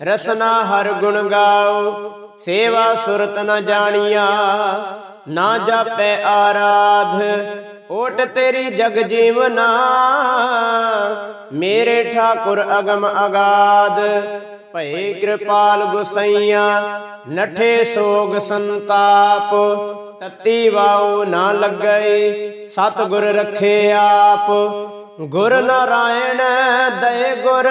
ਰਸਨਾ ਹਰ ਗੁਣ ਗਾਓ, ਸੇਵਾ ਸੁਰਤ ਨ ਜਾਣੀਆ, ਨਾ ਜਾਪੈ ਆਰਾਧ, ਓਟ ਤੇਰੀ ਜਗ ਜੀਵਨਾ, ਮੇਰੇ ਠਾਕੁਰ ਅਗਮ ਅਗਾਦ, ਭਏ ਕਿਰਪਾਲ ਗੁਸਈਆ, ਨਠੇ ਸੋਗ ਸੰਤਾਪ, ਤਤੀ ਵਾਉ ਨਾ ਲੱਗਈ, ਸਤਿਗੁਰ ਰਖੇ ਆਪ, ਗੁਰ ਨਾਰਾਇਣ ਦਇ ਗੁਰ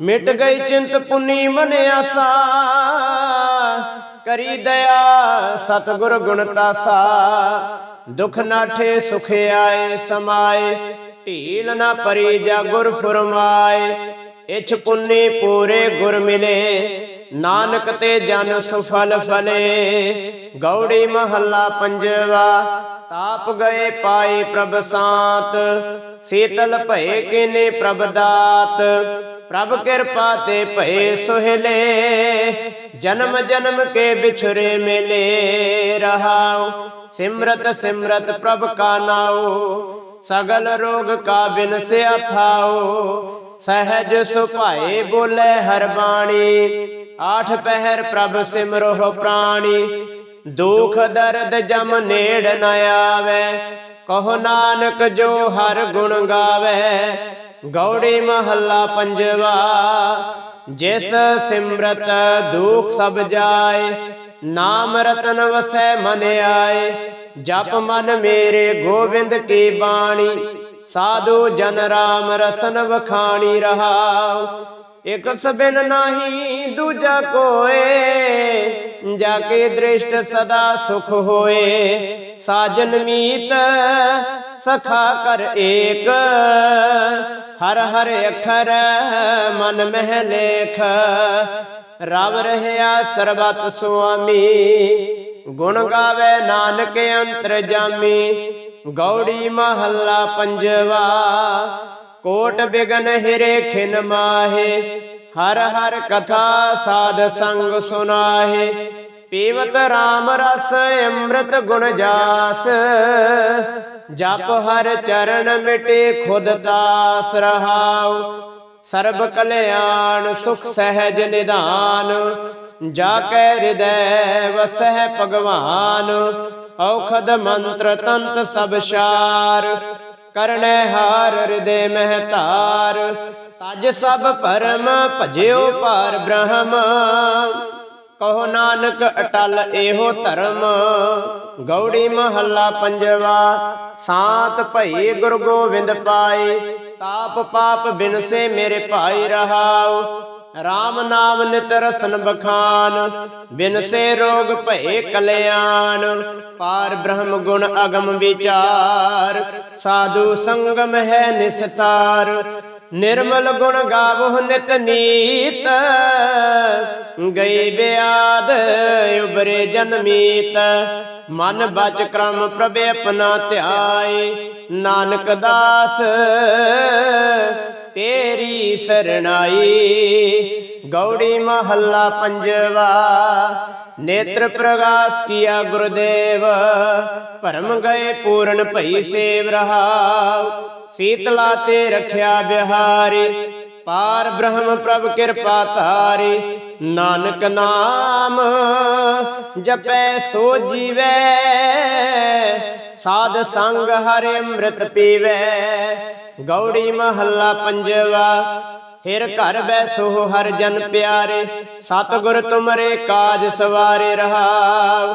ਮਿਟ ਗਈ ਚਿੰਤ ਪੁਨੀ ਮਨ ਆਸਾ। ਕਰੀ ਦਇਆ ਸਤਿਗੁਰ ਗੁਣ ਤਾਸਾ। ਦੁਖ ਨਾਠੇ ਸੁਖ ਆਏ, ਸਮਾਏ। ਢੀਲ ਨਾ ਪਰੀ ਜਾ ਗੁਰ ਫਰਮਾਏ। ਇਛ ਪੁੰਨੀ ਪੂਰੇ ਗੁਰ ਮਿਲੇ। ਨਾਨਕ ਤੇ ਜਨ ਸੁਫਲ ਫਲੇ। ਗੌੜੀ ਮਹੱਲਾ ਪੰਜਵਾ, ਤਾਪ ਗਏ ਪਾਏ ਪ੍ਰਭ ਸਾਤ। ਸੀਤਲ ਭਏ ਕਿਨੇ ਪ੍ਰਭ ਦਾਤ। ਪ੍ਰਭ ਕਿਰਪਾ ਤੇ ਭਏ ਸੁਹਲੇ, ਜਨਮ ਜਨਮ ਕੇ ਵਿਛਰੇ ਮਿਲੇ ਰਹਾਉ। ਸਿਮਰਤ ਸਿਮਰਤ ਪ੍ਰਭ ਕਾ ਨਾਉ, ਸਗਲ ਰੋਗ ਕਾ ਬਿਨ ਥਾਉ। ਸਹਿਜ ਸੁਭਾਏ ਬੋਲੇ ਹਰ ਬਾਣੀ, ਆਠ ਪਹਿਰ ਪ੍ਰਭ ਸਿਮਰੋ ਪ੍ਰਾਣੀ। ਦੁਖ ਦਰਦ ਜਮ ਨੇੜ ਨ ਆਵੇ, ਕਹੋ ਨਾਨਕ ਜੋ ਹਰ ਗੁਣ ਗਾਵੇ। ਗੌੜੀ ਮਹੱਲਾ ਪੰਜਵਾ, ਜਿਸ ਸਿਮਰਤ ਦੁਖ ਸਭ ਜਾਏ, ਨਾਮ ਰਤਨ ਵਸੈ ਮਨ ਆਏ, ਜਪ ਮਨ ਮੇਰੇ ਗੋਬਿੰਦ ਕੀ ਬਾਣੀ, ਸਾਧੂ ਜਨ ਰਾਮ ਰਸਨ ਵਖਾਣੀ ਰਹਾਉ। ਇਕ ਸਬਿਨ ਨਾਹੀ ਦੂਜਾ ਕੋਏ, ਜਾ ਕੇ ਦ੍ਰਿਸ਼ਟ ਸਦਾ ਸੁਖ ਹੋਏ। ਸਾਜਨ ਮੀਤ ਸਖਾ ਕਰ ਏਕ ਹਰ ਹਰ ਅਖਰ ਮਨ ਮਹਿ ਲੇਖ ਰਵ ਰਹਿਆ ਸਰਬਤ ਸੁਆਮੀ। ਗੁਣ ਗਾਵੇ ਨਾਨਕ ਅੰਤਰ ਜਾਮੀ। ਗੌੜੀ ਮਹੱਲਾ ਪੰਜਵਾ। ਕੋਟ ਬਿਗਨ ਹਿਰੇ ਖਿਨ ਮਾਹੇ। ਹਰ ਹਰ ਕਥਾ ਸਾਧ ਸੰਗ ਸੁਨਾਹੇ। ਪੀਵਤ RAM ਰਸ ਅੰਮ੍ਰਿਤ ਗੁਣ ਜਾਸ। ਜਪ ਹਰ ਚਰਨ ਮਿਟੇ ਖੁਦ ਤਾਸ ਰਹਾਉ। ਸਰਬ ਕਲਿਆਣ ਸੁਖ ਸਹਿਜ ਨਿਧਾਨ ਜਾ ਕੈ ਹਿਰਦੈ ਵਸਹਿ ਭਗਵਾਨ। ਔਖਦ ਮੰਤਰ ਤੰਤ ਸਭ ਸ਼ਾਰ। ਕਰਨੈ ਹਾਰ ਹਿਰਦੇ ਮਹਤਾਰ ਤਜ ਸਭ ਪਰਮ, ਭਜਿਓ ਪਾਰ ਬ੍ਰਹਮ। ਕਹੋ ਨਾਨਕ, ਅਟਲ ਇਹੋ ਧਰਮ। ਗੌੜੀ ਮਹੱਲਾ ਪੰਜਵਾ, ਸਾਤ ਭਈ ਗੁਰ ਗੋਬਿੰਦ ਪਾਏ। ਤਾਪ ਪਾਪ ਬਿਨਸੇ ਮੇਰੇ ਭਾਈ ਰਹਾਉ। RAM ਨਾਮ ਨਿਤ ਰਸਨ ਬਖਾਨ। ਬਿਨਸੇ ਰੋਗ ਭਏ ਕਲਿਆਣ। ਪਾਰ ਬ੍ਰਹਮ ਗੁਣ ਅਗਮ ਵਿਚਾਰ। ਸਾਧੂ ਸੰਗਮ ਹੈ ਨਿਸਤਾਰ। ਨਿਰਮਲ ਗੁਣ ਗਾਵੋ ਨਿਤ ਨੀਤ, ਗਈ ਬਿਆਦ ਉਬਰੇ ਜਨਮੀਤ ਮਨ ਬਚ ਕਰਮ ਪ੍ਰਭ ਆਪਣਾ ਧਿਆਏ, ਨਾਨਕ ਦਾਸ, ਤੇਰੀ ਸਰਣਾਈ। ਗੌੜੀ ਮਹੱਲਾ ਪੰਜਵਾ, ਨੇਤਰ ਪ੍ਰਗਾਸ ਕੀਆ ਗੁਰਦੇਵ। ਭਰਮ ਗਏ ਪੂਰਨ ਭਈ ਸੇਵ ਰਹਾਉ। ਸੀਤਲਾ ਤੇ ਰਖਿਆ ਬਿਹਾਰੀ, ਪਾਰ ਬ੍ਰਹਮ ਪ੍ਰਭ ਕਿਰਪਾ ਧਾਰੀ। ਨਾਨਕ ਨਾਮ ਜਪੈ, ਸੋ ਜੀਵੈ। ਸਾਧ ਸੰਗ ਹਰਿ ਅੰਮ੍ਰਿਤ ਪੀਵੈ। ਗੌੜੀ ਮਹੱਲਾ ਪੰਜਵਾ, ਫਿਰ ਘਰ ਬੈਸੋ ਹਰ ਜਨ ਪਿਆਰੇ। ਸਤਿਗੁਰ ਤੁਮਰੇ ਕਾਜ ਸਵਾਰੇ ਰਹਾਉ।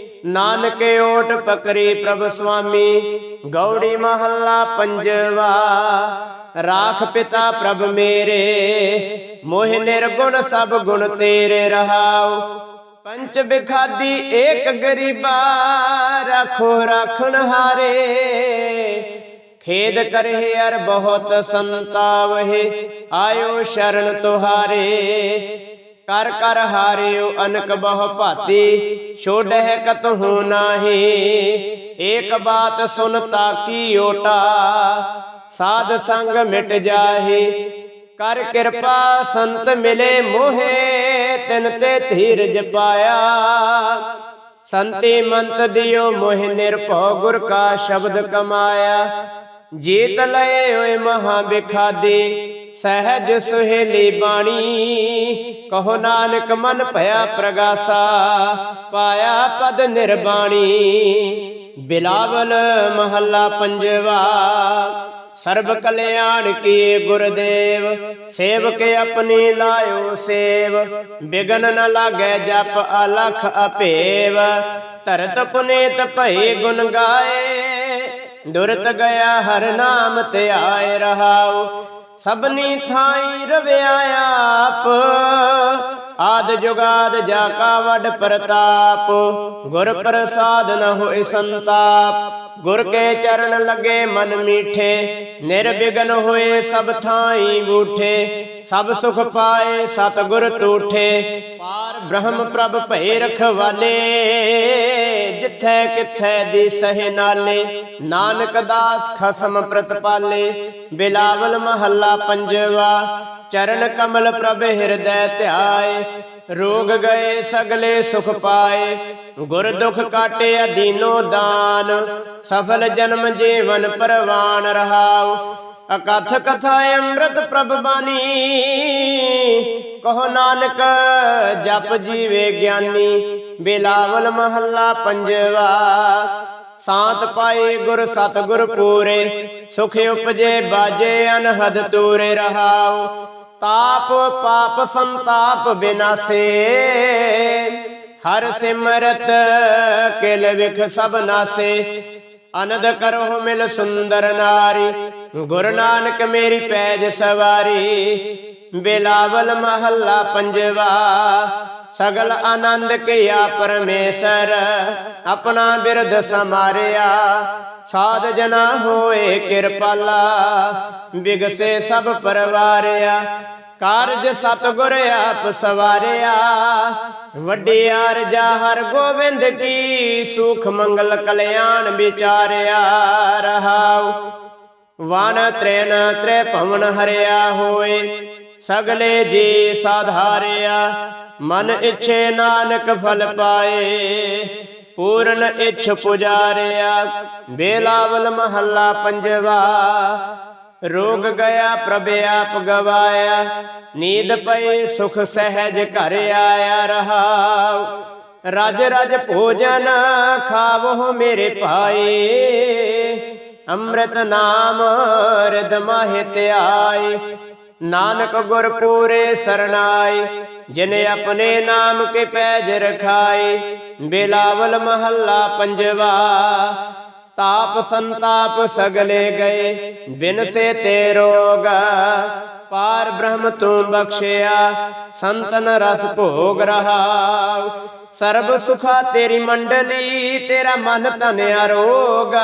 ਨਾਨਕੇ ਓਟ ਪਕਰੀ ਪ੍ਰਭ ਸੁਆਮੀ, ਗੌੜੀ ਮਹੱਲਾ ਪੰਜਵਾ। ਰਾਖ ਪਿਤਾ ਪ੍ਰਭ ਮੇਰੇ, ਮੋਹ ਨਿਰਗੁਣ ਸਭ ਗੁਣ ਤੇਰੇ ਰਹਾਉ। ਪੰਚ ਬਿਖਾਦੀ ਏਕ ਗਰੀਬਾ, ਰੱਖੋ ਰਾਖਣ ਹਾਰੇ। ਖੇਦ ਕਰਹਿ ਅਰ ਬਹੁਤ ਸੰਤਾਵਹਿ, ਆਇਓ ਸ਼ਰਨ ਤੁਹਾਰੇ। ਕਰ ਕਰ ਹਾਰਿਓ ਅਨਕ ਬਹੁ ਭਾਤੀ, ਛੋੜਹਿ ਕਤਹੂ ਨਾਹੀ। ਏਕ ਬਾਤ ਸੁਨਤਾ ਕੀ ਓਟਾ, ਸਾਧ ਸੰਗ ਮਿਟ ਜਾਹੀ। ਕਰ ਕਿਰਪਾ ਸੰਤ ਮਿਲੇ ਮੋਹੇ, ਤਿਨ ਤੇ ਧੀਰਜ ਪਾਇਆ। ਸੰਤੀ ਮੰਤ ਦਿਓ ਮੋਹਿ ਨਿਰਭਉ ਗੁਰ ਕਾ ਸ਼ਬਦ ਕਮਾਇਆ। ਜੀਤ ਲਏ ਓਏ ਮਹਾ ਬਿਖਾਦੀ ਸਹਿਜ ਸੁਹੇਲੀ ਬਾਣੀ, ਕਹੋ ਨਾਨਕ ਮਨ ਭਇਆ ਪ੍ਰਗਾਸਾ, ਪਾਇਆ ਪਦ ਨਿਰਬਾਣੀ। ਬਿਲਾਵਲ ਮਹੱਲਾ ਪੰਜਵਾ, ਸਰਬ ਕਲਿਆਣ ਕੀ ਗੁਰਦੇਵ, ਸੇਵਕ ਆਪਣੀ ਲਾਇਓ ਸੇਵ, ਬਿਗਨ ਨ ਲਾਗੈ ਜਪ ਅਲਖ ਅਪੇਵ। ਧਰਤ ਪੁਨੀਤ ਭਈ ਗੁਣ ਗਾਏ, ਦੁਰਤ ਗਿਆ ਹਰ ਨਾਮ ਤੇ ਆਏ ਰਹਾਉ। ਸਭਨੀ ਥਾਈ ਰਵਿਆ ਆਪ। ਆਦ ਜੁਗਾਦ ਜਾ ਕਾ ਵੱਡ ਪ੍ਰਤਾਪ। ਗੁਰ ਪ੍ਰਸਾਦ ਨ ਹੋਏ ਸੰਤਾਪ। ਗੁਰ ਕੇ ਚਰਨ ਲੱਗੇ ਮਨ ਮੀਠੇ। ਨਿਰਵਿਗਨ ਹੋਏ ਸਭ ਥਾਈ ਬੂਠੇ। ਸਭ ਸੁਖ ਪਾਏ ਸਤ ਗੁਰ ਟੂਠੇ ਪਾਰ ਬ੍ਰਹਮ ਪ੍ਰਭ ਭਏ ਰਖਵਾਲੇ। ਜਿੱਥੈ ਕਿਥੈ ਦੀ ਸਹਿ ਨਾਲੇ। ਨਾਨਕ ਦਾਸ ਖਸਮ ਪ੍ਰਤਪਾਲੇ, ਬਿਲਾਵਲ ਮਹੱਲਾ ਪੰਜਵਾ, ਚਰਨ ਕਮਲ ਪ੍ਰਭ ਹਿਰਦੈ ਧਿਆਏ, ਰੋਗ ਗਏ ਸਗਲੇ ਸੁਖ ਪਾਏ, ਗੁਰ ਦੁਖ ਕਾਟੇ ਅਦੀਨੋ ਦਾਨ, ਸਫਲ ਜਨਮ ਜੀਵਨ ਪਰਵਾਨ ਰਹਾਉ, ਅਕਥ ਕਥਾ ਅੰਮ੍ਰਿਤ ਪ੍ਰਭ ਬਾਣੀ, ਕਹੋ ਨਾਨਕ ਜਪ ਜੀਵੇ ਗਿਆਨੀ, ਬਿਲਾਵਲ ਮਹੱਲਾ ਪੰਜਵਾ ਸਾਤ ਪਾਏ ਗੁਰ ਸਤ ਪੂਰੇ, ਸੁਖ ਉਪਜੇ ਬਾਜੇ ਅਨਹਦ ਤੂਰੇ ਰਹਾਉ। ਤਾਪ ਪਾਪ ਸੰਤਾਪ ਬਿਨਾਸੇ, ਹਰ ਸਿਮਰਤ ਕਿਲ ਵਿਖ ਸਭ ਨਾਸੇ। ਅਨੰਦ ਕਰੋ ਮਿਲ ਸੁੰਦਰ ਨਾਰੀ, ਗੁਰ ਨਾਨਕ ਮੇਰੀ ਪੈਜ ਸਵਾਰੀ। ਬਿਲਾਵਲ ਮਹੱਲਾ ਪੰਜਵਾ। ਸਗਲ ਆਨੰਦ ਕੀਆ ਪਰਮੇਸ਼ਰ, ਆਪਣਾ ਬਿਰਧ ਸਮਾਰਿਆ। ਸਾਧ ਜਨਾ ਹੋਏ ਕਿਰਪਾਲਾ, ਬਿਗਸੇ ਸਭ ਪਰਵਾਰਿਆ। ਕਾਰਜ ਸਤਗੁਰ ਆਪ ਸਵਾਰਿਆ। ਵੱਡਿਆਰ ਜਾ ਹਰ ਗੋਬਿੰਦ ਕੀ ਸੁਖ ਮੰਗਲ ਕਲਿਆਣ ਵਿਚਾਰਿਆ ਰਹਾਉ। ਵਨ ਤ੍ਰੇਨ ਤ੍ਰੇ ਭਵਨ ਹਰਿਆ ਹੋਏ। ਸਗਲੇ ਜੀ ਸਾਧਾਰਿਆ ਮਨ ਇੱਛੇ ਨਾਨਕ ਫਲ ਪਾਏ, ਪੂਰਨ ਇੱਛ ਪੁਜਾਰਿਆ, ਬੇਲਾਵਲ ਮਹੱਲਾ ਪੰਜਵਾ, ਰੋਗ ਗਿਆ ਪ੍ਰਭ ਆਪ ਗਵਾਇਆ, ਨੀਂਦ ਪਈ ਸੁਖ ਸਹਿਜ ਘਰ ਆਇਆ ਰਹਾਉ, ਰਜ ਰਜ ਭੋਜਨ ਖਾਵੋ ਮੇਰੇ ਭਾਈ, ਅੰਮ੍ਰਿਤ ਨਾਮ ਰਿਦ ਮਾਹਿ ਧਿਆਈ ਨਾਨਕ ਗੁਰ ਪੂਰੇ ਸਰਨਾਈ ਜਿਨ ਆਪਣੇ ਨਾਮ ਕੇ ਪੈਜ ਰਖਾਈ, ਬਿਲਾਵਲ ਮਹੱਲਾ ਪੰਜਵਾ। ਤਾਪ ਸੰਤਾਪ ਸਗਲੇ ਗਏ, ਬਿਨ ਸੇ ਤੇ ਰੋਗ। ਪਾਰ ਬ੍ਰਹਮ ਤੂੰ ਬਖਸ਼ਿਆ, ਸੰਤਨ ਰਸ ਭੋਗ ਰਹਾ ਸਰਬ ਸੁਖਾ ਤੇਰੀ ਮੰਡਲੀ, ਤੇਰਾ ਮਨ ਤਨ ਅਰੋਗ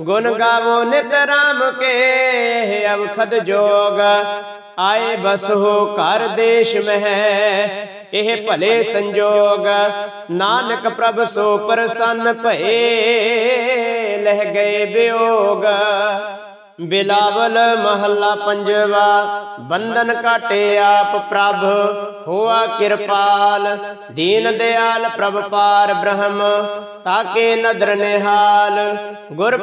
ਗੁਣ ਗਾਵੋ ਨਿਤ ਰਾਮ ਕੇ ਅਵਖਦ ਜੋਗ। ਆਏ ਬਸ ਹੋ ਘਰ ਦੇਸ਼ ਮਹਿ, ਇਹ ਭਲੇ ਸੰਜੋਗ। ਨਾਨਕ ਪ੍ਰਭ ਸੋ ਪ੍ਰਸੰਨ ਭਏ, ਲਹਿ ਗਏ ਬਿਯੋਗ ਬਿਲਾਵਲ ਮਹੱਲਾ ਪੰਜਵਾ, ਬੰਧਨ ਕਾਟੇ ਆਪ ਪ੍ਰਭ, ਹੋਆ ਕਿਰਪਾਲ। ਦੀਨ ਦਿਆਲ ਪ੍ਰਭ ਪਾਰ ਬ੍ਰਹਮ, ਤਾਕੇ ਨਦਰ ਨਿਹਾਲ। ਗੁਰ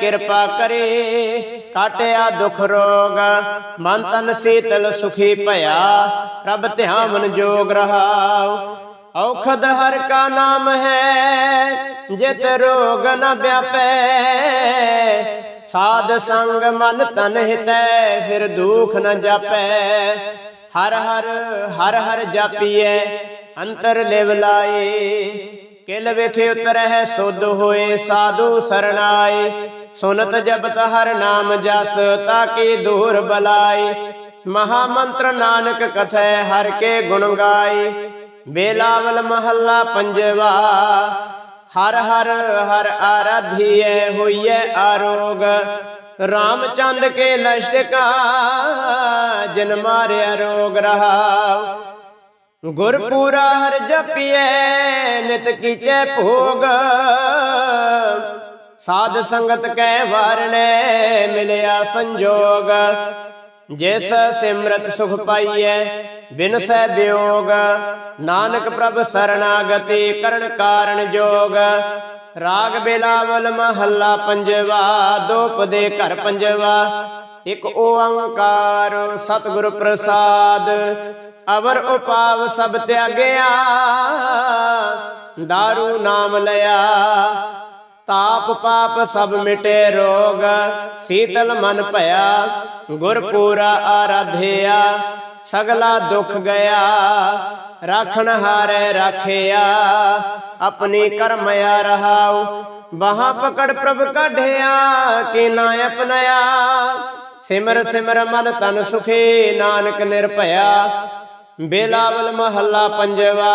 ਕਿਰਪਾ ਕਰੇ, ਕਾਟਿਆ ਦੁਖ ਰੋਗ, ਮਨ ਤਨ ਸੀਤਲ ਸੁਖੀ ਭਇਆ, ਪ੍ਰਭ ਧਿਆਵਨ ਜੋਗ ਰਹਾਉ। ਔਖਦ ਹਰ ਕਾ ਨਾਮ ਹੈ, ਜਿਤ ਰੋਗ ਨ ਵਿਆਪੈ ਸਾਧ ਸੰਗ ਮਨ ਤਨ ਹਿਤੈ, ਫਿਰ ਦੁਖ ਨ ਜਾਪੈ। ਹਰ ਹਰ ਹਰ ਹਰ ਜਾਪੀਐ, ਅੰਤਰ ਲਿਵ ਲਾਏ। ਕਿਲ ਵੇਖੇ ਉਤਰਹਿ ਸੁਧ ਹੋਏ, ਸਾਧੂ ਸਰਣਾਏ। ਸੁਨਤ ਜਪਤ ਹਰ ਨਾਮ ਜਸ, ਤਾਕੀ ਦੂਰ ਬਲਾਈ ਮਹਾ ਮੰਤਰ ਨਾਨਕ ਕਥੈ, ਹਰ ਕੇ ਗੁਣ ਗਾਏ। ਬੇਲਾਵਲ ਮਹੱਲਾ ਪੰਜਵਾ ਹਰ ਹਰ ਹਰ ਆਰਾਧੀਐ ਹੋਈਐ ਆਰੋਗ। ਰਾਮਚੰਦ ਕੇ ਲਸ਼ਕਾ ਜਿਨ ਮਾਰਿਆ ਰੋਗ ਰਹਾ ਗੁਰਪੂਰਾ ਹਰ ਜਪੀਐ, ਨਿਤ ਕੀਚੈ ਭੋਗ। ਸਾਧ ਸੰਗਤ ਕੈ ਵਾਰਣੈ, ਮਿਲਿਆ ਸੰਜੋਗ। ਜਿਸ ਸਿਮਰਤ ਸੁਖ ਪਾਈਐ, ਬਿਨ ਬਿਯੋਗ ਨਾਨਕ ਪ੍ਰਭ ਸਰਣਾਗਤੀ ਕਰਨ ਕਾਰਨ ਜੋਗ। ਰਾਗ ਬੇਲਾਵਲ ਮਹੱਲਾ ਪੰਜਵਾ, ਦੋਪ ਦੇ ਘਰ ਪੰਜਵਾ। ਇਕ ਓੰਕਾਰ ਸਤਿਗੁਰ ਪ੍ਰਸਾਦ, ਅਵਰ ਉਪਾਵ ਸਭ ਤਿਆਗਿਆ, ਦਾਰੂ ਨਾਮ ਲਿਆ। ਤਾਪ ਪਾਪ ਸਭ ਮਿਟੇ ਰੋਗ। ਸੀਤਲ ਮਨ ਭਇਆ ਗੁਰ ਪੂਰਾ ਆਰਾਧਿਆ, ਸਗਲਾ ਦੁਖ ਗਿਆ। ਰਾਖਣ ਹਾਰੇ ਰਾਖਿਆ, ਆਪਣੀ ਕਰਮਿਆ ਰਹਾਉ। ਬਾਹਾਂ ਪਕੜ ਪ੍ਰਭ ਕਾਢਿਆ, ਕਿ ਨਾ ਅਪਨਾਇਆ ਸਿਮਰ ਸਿਮਰ ਮਨ ਤਨ ਸੁਖੇ, ਨਾਨਕ ਨਿਰਭਇਆ। ਬੇਲਾਵਲ ਮਹੱਲਾ ਪੰਜਵਾ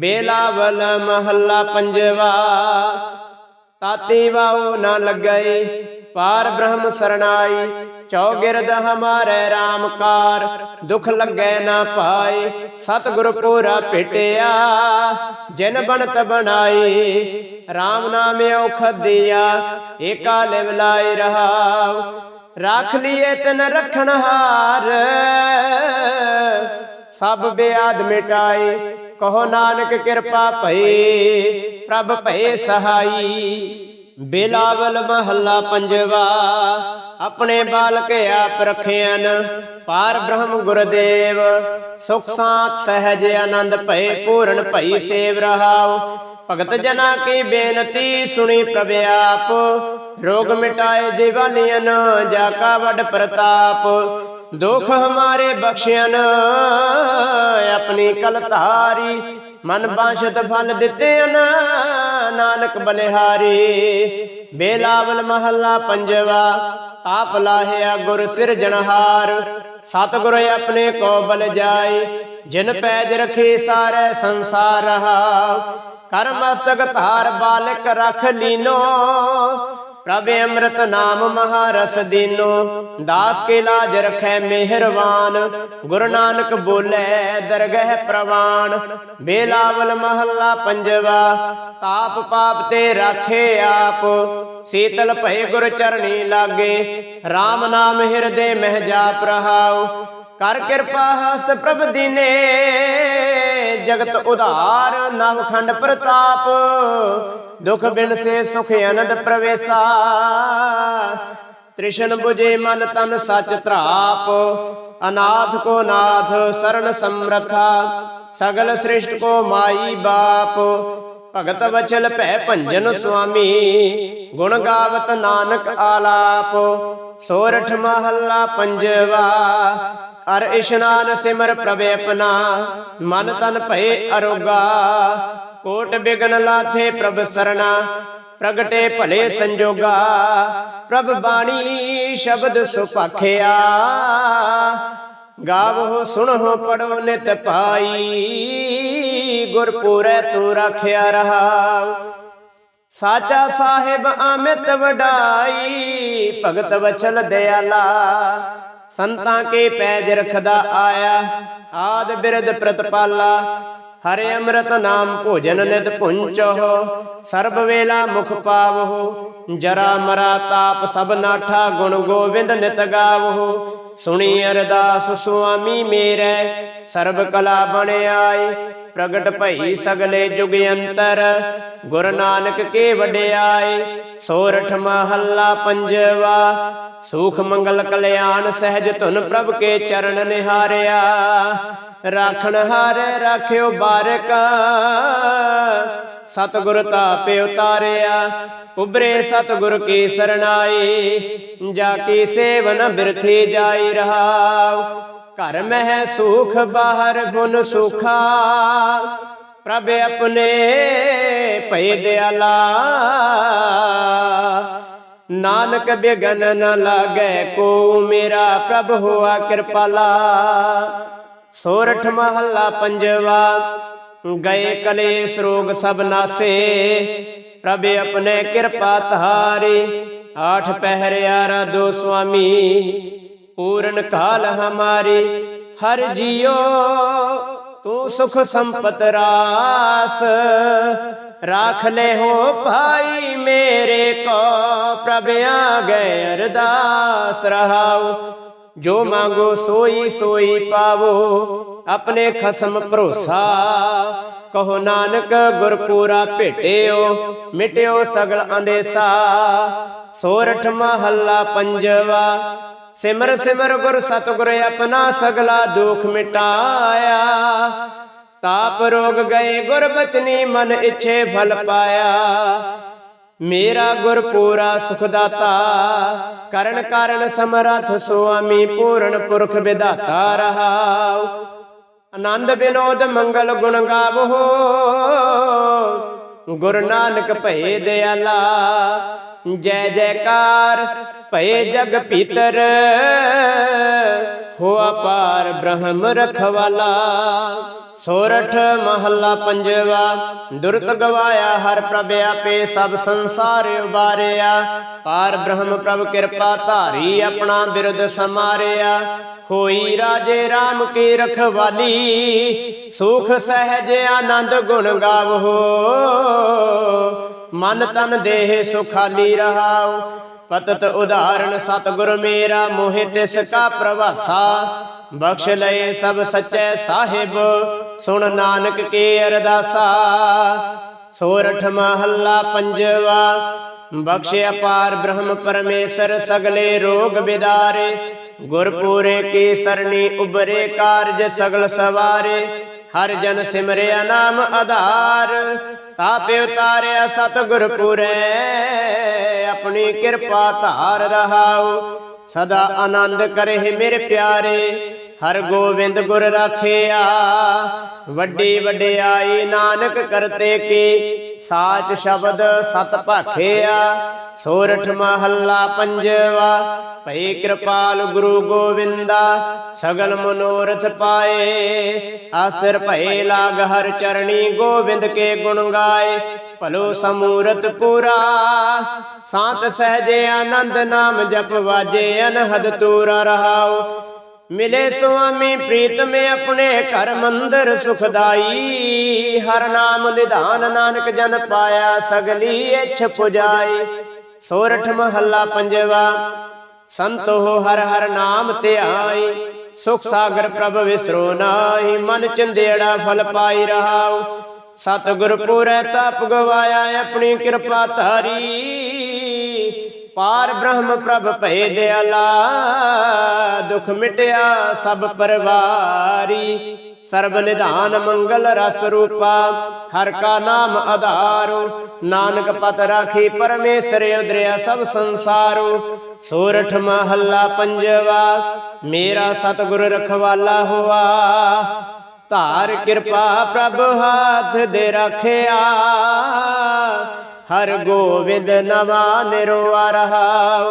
ਬੇਲਾਵਲ ਮਹੱਲਾ ਪੰਜਵਾ। ਤਾਤੀ ਵਾਉ ਨ ਲੱਗਈ, ਪਾਰ ਬ੍ਰਹਮ ਸਰਣਾਈ, ਚੌਗਿਰਦ ਹਮਾਰੇ ਰਾਮਕਾਰ ਦੁਖ ਲੱਗੈ ਨਾ ਪਾਏ ਸਤਿਗੁਰ ਪੂਰਾ ਭੇਟਿਆ ਜਿਨ ਬਣਤ ਬਣਾਈ RAM ਨਾਮ ਔਖਦ ਦਿਆ, ਏਕਾ ਲਿਵ ਲਾਇ ਰਹਾਉ, ਰਾਖ ਲਿਏ ਤਨ ਰਖਣ ਹਾਰ, ਸਭ ਬਿਆਦ ਮਿਟਾਏ ਕਹੋ ਨਾਨਕ ਕਿਰਪਾ ਭਈ, ਪ੍ਰਭ ਭਏ ਸਹਾਈ। ਬੇਲਾਵਲ ਮਹੱਲਾ ਪੰਜਵਾ, ਆਪਣੇ ਬਾਲਕ ਆਪ ਰਖਿਆਨ ਪਾਰ ਬ੍ਰਹਮ ਗੁਰਦੇਵ। ਸੁਖ ਸਾਤ ਸਹਿਜ ਆਨੰਦ ਭਏ ਪੂਰਨ ਭਈ ਸੇਵ ਰਹਾਉ। ਭਗਤ ਜਨਾ ਕੀ ਬੇਨਤੀ ਸੁਣੀ ਪ੍ਰਭ ਆਪ। ਰੋਗ ਮਿਟਾਏ ਜੀਵਾਨੀਨ ਜਾ ਕਾ ਵੱਡ ਪ੍ਰਤਾਪ। ਦੁਖ ਹਮਾਰੇ ਬਖਸ਼ਿਆਨ ਆਪਣੀ ਕਲ ਧਾਰੀ। ਮਨ ਬਾਸ਼ਤ ਫਲ ਦਿੱਤੇ ਅਨ ਨਾਨਕ ਬਲਿਹਾਰੀ। ਬੇਲਾਵਲ ਮਹੱਲਾ ਪੰਜਵਾ ਤਾਪ ਲਾਹਿਆ ਗੁਰ ਸਿਰਜਣਹਾਰ ਸਤਿਗੁਰ ਆਪਣੇ ਕੋ ਬਲ ਜਾਏ, ਜਿਨ ਪੈਜ ਰਖੇ ਸਾਰੇ ਸੰਸਾਰ ਰਹਾ ਕਰ ਮਸਤਕ ਧਾਰ ਬਾਲਕ ਰਖ ਲੀਨੋ ਪ੍ਰਭ ਅੰਮ੍ਰਿਤ ਨਾਮ ਮਹਾਰਸ ਦੀਨੋ, ਦਾਸ ਕੇ ਲਾਜ ਰਖੈ ਮਿਹਰਵਾਨ, ਗੁਰੂ ਨਾਨਕ ਬੋਲੇ ਦਰਗਹਿ ਪ੍ਰਵਾਨ। ਬੇਲਾਵਲ ਮਹੱਲਾ ਪੰਜਵਾ, ਤਾਪ ਪਾਪ ਤੇ ਰਾਖੇ ਆਪ। ਸੀਤਲ ਭਏ ਗੁਰ ਚਰਣੀ ਲਾਗੇ RAM ਨਾਮ ਹਿਰਦੇ ਮਹਿ ਜਾਪ ਰਹਾਉ ਕਰ ਕਿਰਪਾ ਹਸਤ ਪ੍ਰਭ ਦੀਨੇ। ਜਗਤ ਉਧਾਰ ਨਵਖੰਡ ਪ੍ਰਤਾਪ, ਦੁਖ ਬਿਨ ਸੇ ਸੁਖ ਅਨੰਦ ਪ੍ਰਵੇਸਾ। ਤ੍ਰਿਸ਼ਨ 부ਜੇ ਮਨ ਤਨ ਸਚ ਧਰਾਪ, ਅਨਾਥ ਕੋ ਨਾਥ ਸਰਣ ਸਮਰਥਾ। ਸਗਲ ਸ੍ਰਿਸ਼ਟ ਕੋ ਮਾਈ ਬਾਪ, ਭਗਤ ਵਚਲ ਭੈ ਭੰਜਨ ਸੁਆਮੀ। ਗੁਣ ਗਾਵਤ ਨਾਨਕ ਆਲਾਪ, ਸੋਰਠ ਮਹੱਲਾ ਪੰਜਵਾ। ਅਰ ਇਸ਼ਨਾਨ ਸਿਮਰ ਪ੍ਰਭ ਆਪਣਾ, ਮਨ ਤਨ ਭਏ ਅਰੋਗਾ। ਕੋਟ ਬਿਗਨ ਲਾਥੇ ਪ੍ਰਭ ਸਰਣਾ, ਪ੍ਰਗਟੇ ਭਲੇ ਸੰਜੋਗਾ। ਪ੍ਰਭ ਬਾਣੀ ਸ਼ਬਦ ਸੁਪਾਖਿਆ ਗਾਵੋ ਸੁਣੋ ਪੜੋ ਨਿਤ ਪਾਈ ਗੁਰਪੂਰੈ ਤੂੰ ਰੱਖਿਆ ਰਹਾ ਸਾਚਾ ਸਾਹਿਬ ਅਮਿਤ ਵਡਾਈ, ਭਗਤ ਵਚਲ ਦਿਆਲਾ। ਸੰਤਾਂ ਕੇ ਪੈਜ ਰਖਦਾ ਆਇਆ, ਆਦ ਬਿਰਦ ਪ੍ਰਤਪਾਲਾ, ਹਰੇ ਅੰਮ੍ਰਿਤ ਨਾਮ ਭੋਜਨ ਨਿਤ ਪੁੰਚੋ ਸਰਬ ਵੇਲਾ ਮੁਖ ਪਾਵੋ ਜਰਾ ਮਰਾ ਤਾਪ ਸਭ ਨਾਠਾ ਗੁਣ ਗੋਬਿੰਦ ਨਿਤ ਗਾਵੋ ਸੁਣੀ ਅਰਦਾਸ ਸੁਆਮੀ ਮੇਰੇ, ਸਰਬ ਕਲਾ ਬਣ ਆਏ, ਪ੍ਰਗਟ ਭਈ ਸਗਲੇ ਜੁਗ ਅੰਤਰ, ਗੁਰ ਨਾਨਕ ਕੇ ਵਡਿਆਏ, ਸੋਰਠ ਮਹੱਲਾ ਪੰਜਵਾ ਸੁਖ ਮੰਗਲ ਕਲਿਆਣ ਸਹਿਜ ਧੁਨ ਪ੍ਰਭ ਕੇ ਚਰਨ ਨਿਹਾਰਿਆ। ਰਾਖਣ ਹਾਰੇ ਰਾਖਿਓ ਬਾਰਕ, ਸਤਿਗੁਰ ਤਾਪੇ ਉਤਾਰਿਆ। ਉਬਰੇ ਸਤਿਗੁਰ ਕੀ ਸਰਣਾਈ, ਜਾ ਕੀ ਸੇਵਨ ਬਿਰਥੀ ਜਾਈ ਰਹਾਉ। ਘਰ ਮਹਿ ਸੁਖ, ਬਾਹਰ ਗੁਣ ਸੁਖਾ। ਪ੍ਰਭ ਆਪਣੇ ਭਈ ਦਿਆਲਾ। ਨਾਨਕ ਬਿਗਨ ਨ ਲਾਗੈ ਕੋ ਮੇਰਾ ਪ੍ਰਭ ਹੋਆ ਕਿਰਪਾਲਾ। ਸੋਰਠ ਮਹੱਲਾ ਪੰਜਵਾ, ਗਏ ਕਲੇਸ਼ ਰੋਗ ਸਭ ਨਾਸੇ। ਪ੍ਰਭ ਆਪਣੇ ਕਿਰਪਾ ਧਾਰੇ, ਆਠ ਪਹਿਰਿਆ ਦੋ ਸੁਆਮੀ। ਪੂਰਨ ਕਾਲ ਹਮਾਰੀ, ਹਰ ਜੀਓ, ਤੂੰ ਸੁਖ ਸੰਪਤ ਰਾਸ। ਰਾਖ ਲੈ ਹੋ ਭਾਈ ਮੇਰੇ ਕੋ ਪ੍ਰਭ ਆ ਗਏ ਅਰਦਾਸ ਰਹਾਉ ਜੋ ਮੰਗੋ ਸੋਈ ਸੋਈ ਪਾਵੋ ਆਪਣੇ ਖਸਮ ਭਰੋਸਾ ਕਹੋ ਨਾਨਕ ਗੁਰਪੂਰਾ ਭੇਟਿਓ ਮਿਟਿਓ ਸਗਲ ਅੰਦੇਸਾ ਸੋਰਠ ਮਹੱਲਾ ਪੰਜਵਾ ਸਿਮਰ ਸਿਮਰ ਗੁਰ ਸਤਿਗੁਰ ਆਪਣਾ ਸਗਲਾ ਦੁਖ ਮਿਟਾਇਆ ਤਾਪ ਰੋਗ ਗਏ ਗੁਰਬਚਨੀ ਮਨ ਇੱਛੇ ਫਲ ਪਾਇਆ। ਮੇਰਾ ਗੁਰ ਪੂਰਾ ਸੁਖਦਾਤਾ ਕਰਨ ਕਾਰਨ ਸਮਰਥ ਸੁਆਮੀ ਪੂਰਨ ਪੁਰਖ ਵਿਦਾਤਾ ਰਹਾਉ ਆਨੰਦ ਬਿਨੋਦ ਮੰਗਲ ਗੁਣ ਗਾਵੋ, ਗੁਰ ਨਾਨਕ ਭਏ ਦਿਆਲਾ। ਜੈ ਜੈਕਾਰ ਭਏ ਜਗ ਪੀਤਰ ਹੋ ਪਾਰ ਬ੍ਰਹਮ ਰਖਵਾਲਾ। ਸੋਰਠ ਮਹੱਲਾ ਪੰਜਵਾ, ਦੁਰਤ ਗਵਾਇਆ ਹਰ ਪ੍ਰਭ ਆਪੇ ਸਭ ਸੰਸਾਰ ਉਬਾਰਿਆ। ਪਾਰ ਬ੍ਰਹਮ ਪ੍ਰਭ ਕਿਰਪਾ ਧਾਰੀ ਆਪਣਾ ਬਿਰਦ ਸਮਾਰਿਆ। ਹੋਈ ਰਾਜੇ RAM ਕੀ ਰਖਵਾਲੀ, ਸੁਖ ਸਹਿਜ ਆਨੰਦ ਗੁਣ ਗਾਵੋ। ਮਨ ਤਨ ਦੇਹ ਸੁਖਾਲੀ ਰਹਾਉ ਪਤਤ ਉਦਾਹਰਣ ਸਤਿਗੁਰ ਮੇਰਾ ਮੋਹਿ ਤਿਸ ਕਾ ਪ੍ਰਵਾਸਾ। ਬਖਸ਼ ਲਏ ਸਭ ਸੱਚੇ ਸਾਹਿਬ। ਸੁਣ ਨਾਨਕ ਕੇ ਅਰਦਾਸਾ। ਸੋਰਠ ਮਹੱਲਾ ਪੰਜਵਾ। ਬਖਸ਼ਿਆ ਪਾਰ ਬ੍ਰਹਮ ਪਰਮੇਸ਼ਰ ਸਗਲੇ ਰੋਗ ਬਿਦਾਰੇ। ਗੁਰਪੂਰੇ ਕੀ ਸਰਣੀ ਉਬਰੇ ਕਾਰਜ ਸਗਲ ਸਵਾਰੇ। ਹਰ ਜਨ ਸਿਮਰਿਆ ਨਾਮ ਆਧਾਰ। ਤਾਪੇ ਉਤਾਰਿਆ ਸਤਿਗੁਰ ਪੂਰੇ ਆਪਣੀ ਕਿਰਪਾ ਧਾਰ ਰਹਾਉ ਸਦਾ ਆਨੰਦ ਕਰੇ ਮੇਰੇ ਪਿਆਰੇ। ਹਰ ਗੋਬਿੰਦ ਗੁਰ ਰਾਖਿਆ। ਵੱਡੀ ਵਡਿਆਈ ਨਾਨਕ ਕਰਤੇ ਕੀ। ਸਾਚ ਸ਼ਬਦ ਸਤ ਭਾਖਿਆ। ਸੋਰਠ ਮਹੱਲਾ ਪੰਜਵਾ। ਭਈ ਕਿਰਪਾਲ ਗੁਰੂ ਗੋਵਿੰਦਾ, ਸਗਲ ਮਨੋਰਥ ਪਾਏ। ਆਸਰ ਭਏ ਲਾਗ ਹਰ ਚਰਣੀ ਗੋਬਿੰਦ ਕੇ ਗੁਣ ਗਾਏ। ਭਲੋ ਸਮੂਰਤ ਪੂਰਾ। ਸਾਤ ਸਹਜੇ ਆਨੰਦ ਨਾਮ ਜਪ ਵਾਜੇ, ਅਨਹਦ ਤੂਰਾ ਰਹਾਓ ਮਿਲੇ ਸੁਆਮੀ ਪ੍ਰੀਤ ਮੇ ਆਪਣੇ ਘਰ ਮੰਦਰ ਸੁਖਦਾਈ। ਹਰ ਨਾਮ ਨਿਧਾਨ ਨਾਨਕ ਜਨ ਪਾਇਆ ਸਗਲੀ ਇਛ ਪੁਜਾਈ। ਸੋਰਠ ਮਹੱਲਾ ਪੰਜਵਾ, ਸੰਤੋ ਹਰ ਹਰ ਨਾਮ ਧਿਆਈ। ਸੁਖ ਸਾਗਰ ਪ੍ਰਭ ਵਿਸਰੋ ਨਾਹੀ, ਮਨ ਚੰਦੇੜਾ ਫਲ ਪਾਈ ਰਹਾਉ। ਸਤਿਗੁਰ ਪੂਰੈ ਤਪ ਗਵਾਇਆ ਆਪਣੀ ਕਿਰਪਾ ਧਾਰੀ। ਪਾਰ ਬ੍ਰਹਮ ਪ੍ਰਭ ਭਏ ਦਿਆਲਾ ਦੁਖ ਮਿਟਿਆ ਸਭ ਪਰਵਾਰੀ। ਸਰਬ ਨਿਧਾਨ ਮੰਗਲ ਰਸ ਰੂਪਾ, ਹਰ ਕਾ ਨਾਮ ਆਧਾਰੋ। ਨਾਨਕ ਪਤ ਰਾਖੀ ਪਰਮੇਸ਼ਰ ਉਦਰਿਆ ਸਭ ਸੰਸਾਰੋ। ਸੋਰਠ ਮਹੱਲਾ ਪੰਜਵਾ, ਮੇਰਾ ਸਤਿਗੁਰ ਰਖਵਾਲਾ ਹੋਆ। ਧਾਰ ਕਿਰਪਾ ਪ੍ਰਭ ਹੱਥ ਦੇ ਰੱਖਿਆ। ਹਰ ਗੋਬਿੰਦ ਨਵਾ ਨਿਰਵਾ ਰਹਾ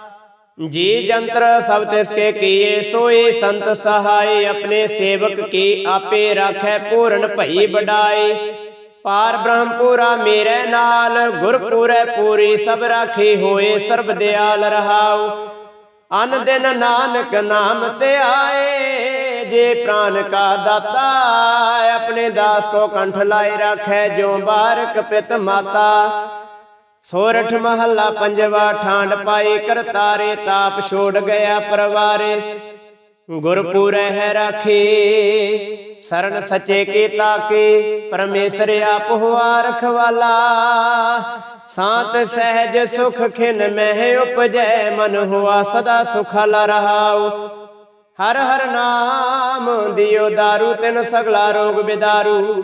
ਜੀ ਜੰਤਰ ਸਭ ਤਿਸ ਕੇ ਕੀਏ ਸੋਈ ਸੰਤ ਸਹਾਈ ਆਪਣੇ ਸੇਵਕ ਕੀ ਆਪੇ ਰਾਖੈ ਪੂਰਨ ਭਈ ਬਡਾਈ ਪਾਰ ਬ੍ਰਹਮਪੁਰਾ ਮੇਰੇ ਨਾਲ ਗੁਰ ਪੂਰੀ ਸਭ ਰਾਖੀ ਹੋਏ, ਸਰਬ ਦਿਆਲ ਰਹਾਉ। ਅਨ ਦਿਨ ਨਾਨਕ ਨਾਮ ਤੇ ਆਏ, ਜੇ ਪ੍ਰਾਨ ਕਾ ਦਾਤਾ, ਆਪਣੇ ਦਾਸ ਕੋ ਕੰਠ ਲਾਏ ਰੱਖੈ ਜੋ ਬਾਰਕ ਪਿਤ ਮਾਤਾ। ਸੋਰਠ ਮਹੱਲਾ ਪੰਜਵਾ ਠਾਂਡ ਪਾਈ ਕਰਤਾਰੇ ਤਾਪ ਛੋੜ ਗਿਆ ਪਰਵਾਰੇ। ਗੁਰਪੂਰੈ ਹੈ ਰਾਖੇ। ਸਰਨ ਸਚੇ ਕੀ ਤਾਕੇ। ਪਰਮੇਸ਼ਰ ਆਪ ਹੁਆ ਰਖਵਾਲਾ। ਸਾਤ ਸਹਿਜ ਸੁਖ ਖਿਨ ਮਹਿ ਉਪਜੈ। ਮਨ ਹੁਆ ਸਦਾ ਸੁਖਾਲਾ ਰਹਾਉ ਹਰ ਹਰ ਨਾਮ ਦਿਓ ਦਾਰੂ ਤਿਨ ਸਗਲਾ ਰੋਗ ਬਿਦਾਰੂ।